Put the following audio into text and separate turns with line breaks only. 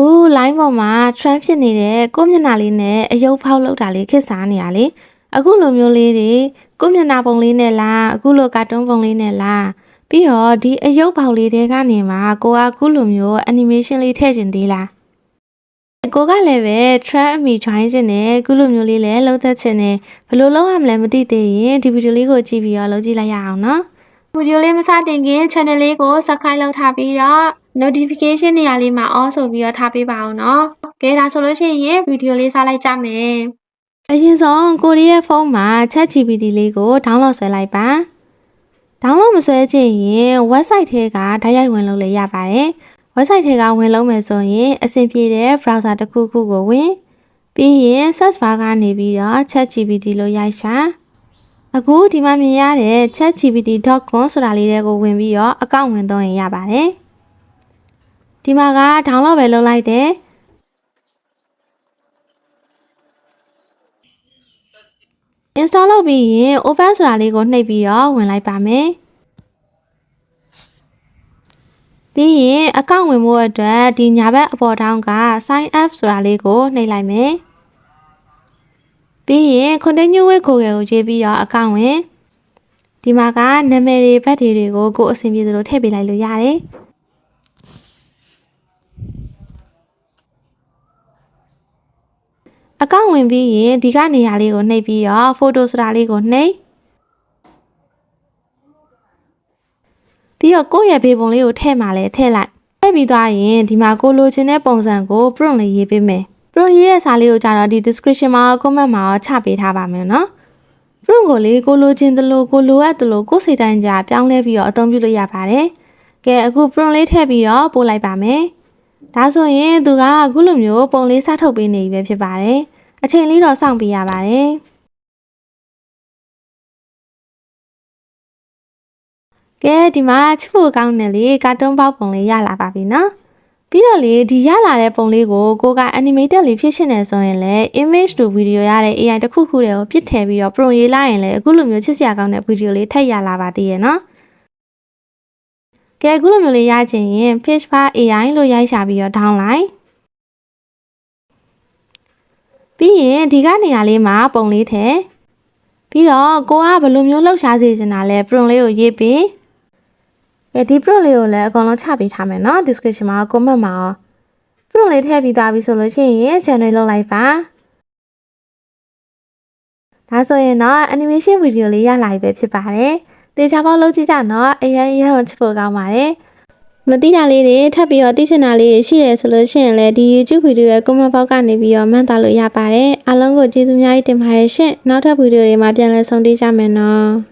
online ပေါ်မှာ trend ဖြစ်နေတဲ့ကိုယ့်မျက်နှာလေးနဲ့အယုတ်ဖောက်လောက်တာလေးခက်စားနေရလေအခုလိုမျိုးလေးတွေကိုယ့်မျက်နှာပုံလေးနဲ့လားအခုလိုကာတွန်းပုံလေးနဲ့လားပြီးတော့ဒီအယုတ်ပေါက်လေးတွေကနေမှကိုကအခုလိုမျိုး animation လေးထည့်ခြင်းသေးလားကိုကလည်းပဲ trend အမိ join ခြင်းနဲ့အခုလိုမျိုးလေးလည်းလှုပ်သက်ခြင်းနဲ့ဘယ်လိုလုပ်ရမလဲမသိသေးရင်ဒီဗီဒီယိုလေးကိုကြည့်ပြီးတော့လုပ်ကြည့်လိုက်ရအောင်နော်ဗီဒီယိုလေးမစတင်ခင် channel လေးကို subscribe လုပ်ထားပြီးတော့ notification နေရာလေးမှာ all ဆိုပြီးတော့ထားပေးပါအောင်နော်။ကဲဒါဆိုလို့ရှိရင်ဗီဒီယိုလေးစလိုက်ကြမယ်။အရင်ဆုံးကိုရီးယားဖုန်းမှာ ChatGPT လေးကို download ဆွဲလိုက်ပါ။ download မဆွဲချင်ရင် website ထဲကဓာတ်ရိုက်ဝင်လို့လည်းရပါတယ်။ website ထဲကဝင်လို့မယ်ဆိုရင်အဆင်ပြေတဲ့ browser တစ်ခုခုကိုဝင်ပြီးရင် search bar ကနေပြီးတော့ ChatGPT လို့ရိုက်ရှာ။အခုဒီမှာမြင်ရတဲ့ chatgpt.com ဆိုတာလေးတွေကိုဝင်ပြီးတော့အကောင့်ဝင်သုံးရင်ရပါတယ်။ ဒီမှာက download ပဲလုပ်လိုက်တယ်။ install လုပ်ပြီးရင် open ဆိုတာလေးကိုနှိပ်ပြီးတော့ဝင်လိုက်ပါမယ်။ပြီးရင်အကောင့်ဝင်ဖို့အတွက်ဒီညာဘက်အပေါ်ထောင်းက sign up ဆိုတာလေးကိုနှိပ်လိုက်မယ်။ပြီးရင် continue with Google ကိုရေးပြီးတော့အကောင့်ဝင်ဒီမှာကနာမည်တွေဘတ်တွေတွေကိုကိုယ်အဆင်ပြေသလိုထည့်ပေးလိုက်လို့ရတယ်။ အကောင့်ဝင်ပြီးရင်ဒီကနေရာလေးကိုနှိပ်ပြီးတော့ photo ဆိုတာလေးကိုနှိပ်ပြီးတော့ကိုယ့်ရဲ့ဘေးပုံလေးကိုထည့်မှလည်းထည့်လိုက်ထည့်ပြီးသွားရင်ဒီမှာကိုလိုချင်တဲ့ပုံစံကို prompt လေးရေးပေးမယ်။ prompt ရေးရဲ့စာလေးကိုကြတော့ဒီ description မှာရော comment မှာရောချပေးထားပါမယ်နော်။ prompt ကိုလေကိုလိုချင်သလိုကိုလိုအပ်သလိုကိုယ်စိတ်တိုင်းကြပြောင်းလဲပြီးတော့အသုံးပြုလို့ရပါတယ်။ကဲအခု prompt လေးထည့်ပြီးတော့ပို့လိုက်ပါမယ်။ဒါဆိုရင်သူကအခုလိုမျိုးပုံလေးစထုတ်ပေးနေပြီပဲဖြစ်ပါတယ်။ အချိန်လေးတော့စောင့်ပေးရပါတယ်။ကဲဒီမှာချစ်ဖို့ကောင်းတယ်လေကာတွန်းပေါက်ပုံလေးရလာပါပြီနော်။ပြီးတော့လေဒီရလာတဲ့ပုံလေးကိုကိုက animated လေးဖြစ်ရှင်နေဆိုရင်လည်း image to video ရတဲ့ AI တစ်ခုခုတည်းကိုပြစ်ထည့်ပြီးတော့ pro ရေးလိုက်ရင်လည်းအခုလိုမျိုးချစ်စရာကောင်းတဲ့ video လေးထည့်ရလာပါသေးရဲ့နော်ကဲအခုလိုမျိုးလေးရချင်ရင် page bar AI လို့ရိုက်ရှာပြီးတော့ down လိုက် ပြီးရင်ဒီကနေရာလေးမှာပုံလေးထည့်ပြီးတော့ကိုကဘယ်လိုမျိုးလှုပ်ရှားစေချင်တာလဲ prompt လေးကိုရေးပြီးကဲဒီ prompt လေးကိုလည်းအကုန်လုံးချပေးထားမယ်နော် description မှာ comment မှာရော prompt လေးထည့်ပြီးသားပြီဆိုလို့ရှိရင် channel လုပ်လိုက်ပါဒါဆိုရင်တော့ animation video လေးရလာပြီပဲဖြစ်ပါတယ်တေချာပေါက်လုပ်ကြည့်ကြနော်အရင်အရင်ကိုချစ်ဖို့ကောင်းပါတယ် မသိတာလေးတွေထပ်ပြီးတော့သိချင်တာလေးတွေရှိရဆိုလို့ရှိရင်လည်းဒီ YouTube ဗီဒီယိုရဲ့ comment box ကနေပြီးတော့မှတ်သားလို့ရပါတယ်အားလုံးကိုကျေးဇူးများကြီးတင်ပါတယ်ရှင်နောက်ထပ်ဗီဒီယိုတွေမှာပြန်လည်ဆုံတွေ့ကြမယ်နော်